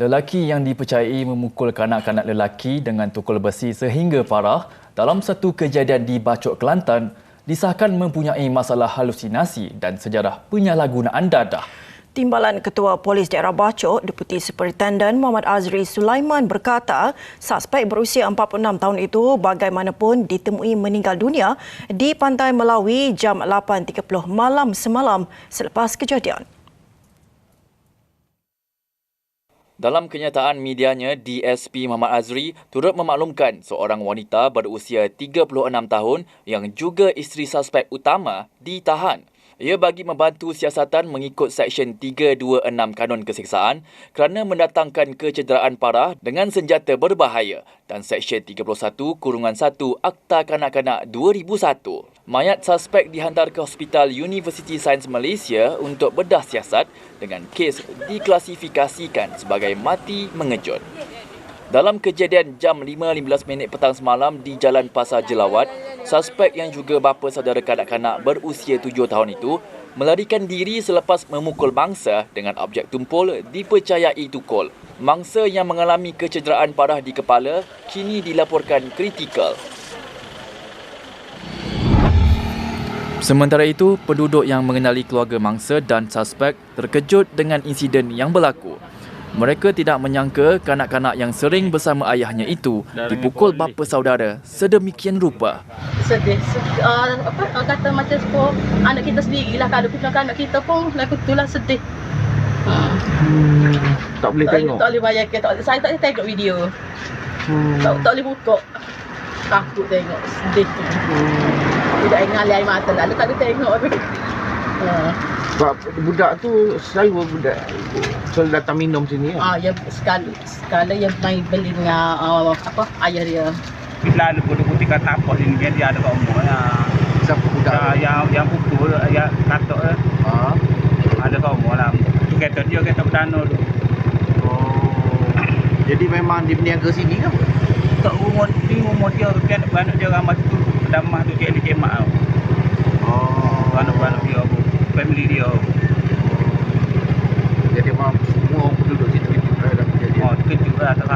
Lelaki yang dipercayai memukul kanak-kanak lelaki dengan tukul besi sehingga parah dalam satu kejadian di Bacok Kelantan disahkan mempunyai masalah halusinasi dan sejarah penyalahgunaan dadah. Timbalan Ketua Polis Daerah Bacok, Deputi Superintenden Muhammad Azri Sulaiman berkata, suspek berusia 46 tahun itu bagaimanapun ditemui meninggal dunia di Pantai Melawi jam 8.30 malam semalam selepas kejadian. Dalam kenyataan medianya, DSP Muhammad Azri turut memaklumkan seorang wanita berusia 36 tahun yang juga isteri suspek utama ditahan. Ia bagi membantu siasatan mengikut Seksyen 326 Kanun Keseksaan kerana mendatangkan kecederaan parah dengan senjata berbahaya dan Seksyen 31 Kurungan 1 Akta Kanak-Kanak 2001. Mayat suspek dihantar ke Hospital University Sains Malaysia untuk bedah siasat dengan kes diklasifikasikan sebagai mati mengejut. Dalam kejadian jam 5.15 minit petang semalam di Jalan Pasar Jelawat, suspek yang juga bapa saudara kanak-kanak berusia 7 tahun itu melarikan diri selepas memukul mangsa dengan objek tumpul dipercayai tukul. Mangsa yang mengalami kecederaan parah di kepala kini dilaporkan kritikal. Sementara itu, penduduk yang mengenali keluarga mangsa dan suspek terkejut dengan insiden yang berlaku. Mereka tidak menyangka kanak-kanak yang sering bersama ayahnya itu dipukul bapa saudara sedemikian rupa. sedih. uh, apa uh, kata macam sepuluh anak kita sendirilah kalau kita anak kita pun lagu itulah sedih. Hmm, tak boleh Tak, tengok. tak boleh bayangkan. Tak, saya tak boleh tengok video. Hmm. Tak, tak boleh buka. Takut tengok. Sedih. Tidak ingat air mata lalu tak boleh tengok. Uh, Sebab budak tu selalu budak selalu datang minum sini kan. ah, yang sekali sekali yang main beli dengan uh, apa ayah dia. Bila ada putih putih kata apa ini dia, dia ada kat umur ya. Siapa budak Ya, tu? yang yang pukul ya kata eh, Ha? ada kat umur lah. Tu kereta dia kereta berdana tu. Oh. Jadi memang dia berniaga sini ke? Tak umur di umur beranak dia ramai tu dia di kemak tau. Oh. Beranak-beranak dia tu. Family dia. tu. Jadi memang semua orang penduduk situ itu terhadap kejadian. Oh, terkejut lah tak